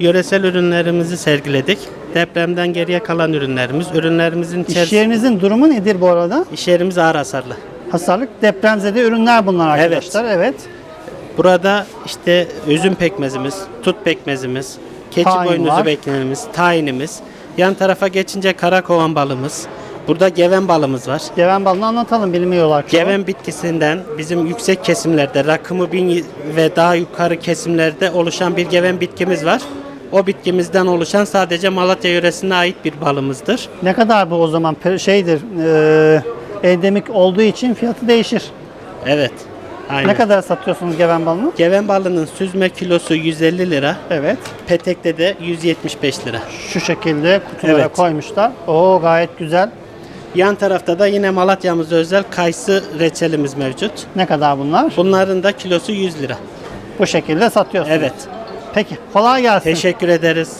Yöresel ürünlerimizi sergiledik. Depremden geriye kalan ürünlerimiz. Ürünlerimizin İş içerisinde yerinizin durumu nedir bu arada? iş yerimiz ağır hasarlı. Hasarlık depremzede ürünler bunlar arkadaşlar. Evet. Burada işte üzüm pekmezimiz, tut pekmezimiz, keçi Tahin boynuzu beklenimiz, tayinimiz. Yan tarafa geçince karakovan balımız. Burada geven balımız var. Geven balını anlatalım bilmiyorlar. çoğu. Geven bitkisinden bizim yüksek kesimlerde, rakımı bin ve daha yukarı kesimlerde oluşan bir geven bitkimiz var. O bitkimizden oluşan sadece Malatya yöresine ait bir balımızdır. Ne kadar bu o zaman şeydir e, endemik olduğu için fiyatı değişir. Evet. Aynen. Ne kadar satıyorsunuz geven balını? Geven balının süzme kilosu 150 lira, Evet. petekte de 175 lira. Şu şekilde kutulara Evet. koymuşlar. Oo gayet güzel. Yan tarafta da yine Malatya'mıza özel kayısı reçelimiz mevcut. Ne kadar bunlar? Bunların da kilosu 100 lira. Bu şekilde satıyorsunuz. Evet. Peki kolay gelsin. Teşekkür ederiz.